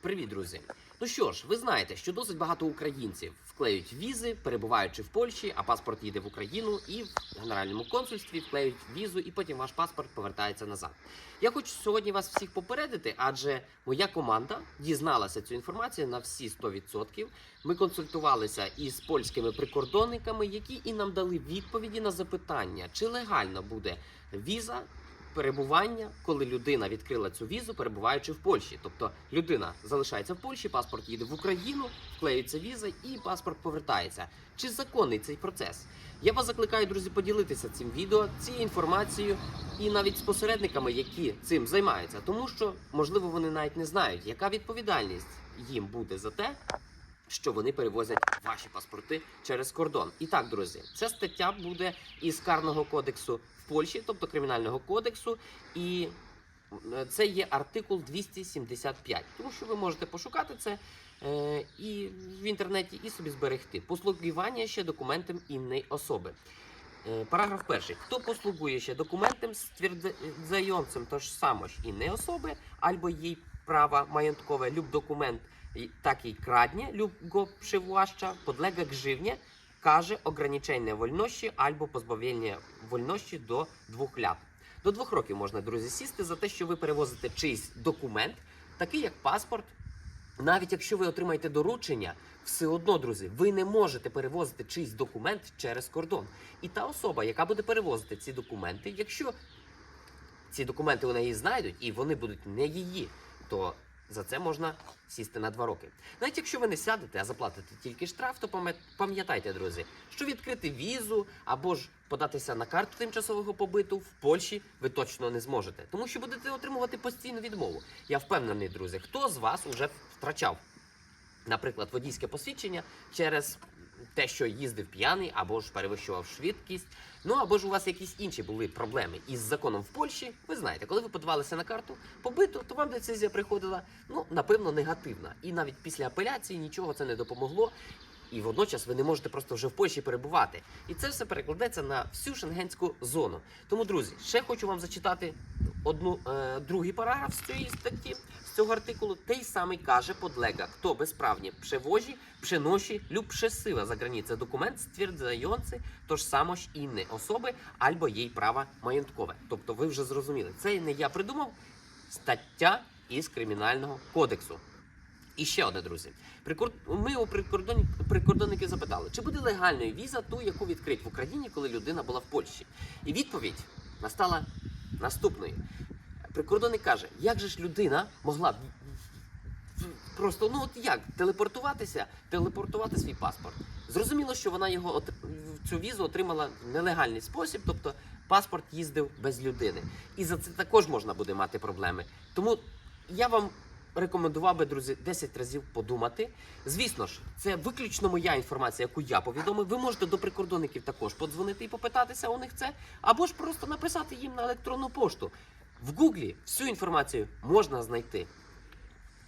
Привіт, друзі! Ну що ж, ви знаєте, що досить багато українців вклеюють візи, перебуваючи в Польщі, а паспорт їде в Україну, і в генеральному консульстві вклеюють візу, і потім ваш паспорт повертається назад. Я хочу сьогодні вас всіх попередити, адже моя команда дізналася цю інформацію на всі 100%. Ми консультувалися із польськими прикордонниками, які і нам дали відповіді на запитання, чи легально буде віза перебування, коли людина відкрила цю візу, перебуваючи в Польщі. Тобто людина залишається в Польщі, паспорт їде в Україну, вклеюється віза і паспорт повертається. Чи законний цей процес? Я вас закликаю, друзі, поділитися цим відео, цією інформацією і навіть з посередниками, які цим займаються, тому що можливо вони навіть не знають, яка відповідальність їм буде за те, що вони перевозять ваші паспорти через кордон. І так, друзі, ця стаття буде із карного кодексу в Польщі, тобто кримінального кодексу, і е, це є артикул 275. Тому що ви можете пошукати це е, і в інтернеті і собі зберегти. Послугування ще документом інної особи. Е, Параграф перший. Хто послугує ще документом стверджającym tożsamość innej osoby albo jej prawa majątkowe lub dokument i- takiej kradnie lub go przywłaszcza, podlega karze ograniczenia wolności albo позбавлення wolności до двох lat. До двох років можна, друзі, сісти за те, що ви перевозите чийсь документ, такий як паспорт. Навіть якщо ви отримаєте доручення, все одно, друзі, ви не можете перевозити чийсь документ через кордон. І та особа, яка буде перевозити ці документи, якщо ці документи у неї знайдуть і вони будуть не її, то за це можна сісти на два роки. Навіть якщо ви не сядете, а заплатите тільки штраф, то пам'ятайте, друзі, що відкрити візу або ж податися на карту тимчасового побиту в Польщі ви точно не зможете, тому що будете отримувати постійну відмову. Я впевнений, друзі, хто з вас уже втрачав, наприклад, водійське посвідчення через те, що їздив п'яний, або ж перевищував швидкість. Ну або ж у вас якісь інші були проблеми із законом в Польщі. Ви знаєте, коли ви подавалися на карту побиту, то вам децизія приходила ну напевно негативна. І навіть після апеляції нічого це не допомогло. І водночас ви не можете просто вже в Польщі перебувати. І це все перекладеться на всю шенгенську зону. Тому, друзі, ще хочу вам зачитати одну е, другий параграф з цієї статті, з цього артикулу. Той самий каже подлега, хто безправnie przewozi, przenosi lub przesyła za granicę dokument stwierdzający tożsamość innej osoby або їй права majątkowe. Тобто, ви вже зрозуміли, це не я придумав стаття із кримінального кодексу. І ще одне, друзі. Ми у прикордонників запитали, чи буде легальною віза ту, яку відкрить в Україні, коли людина була в Польщі. І відповідь настала наступною. Прикордонник каже, як же ж людина могла просто ну от як телепортуватися, телепортувати свій паспорт. Зрозуміло, що вона його цю візу отримала в нелегальний спосіб, тобто паспорт їздив без людини. І за це також можна буде мати проблеми. Тому я вам рекомендував би, друзі, 10 разів подумати. Звісно ж, це виключно моя інформація, яку я повідомив. Ви можете до прикордонників також подзвонити і попитатися у них це, або ж просто написати їм на електронну пошту. В Гуглі всю інформацію можна знайти.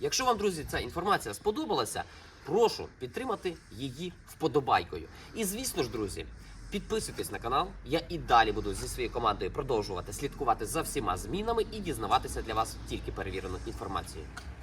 Якщо вам, друзі, ця інформація сподобалася, прошу підтримати її вподобайкою. І звісно ж, друзі, підписуйтесь на канал. Я і далі буду зі своєю командою продовжувати слідкувати за всіма змінами і дізнаватися для вас тільки перевірену інформацію.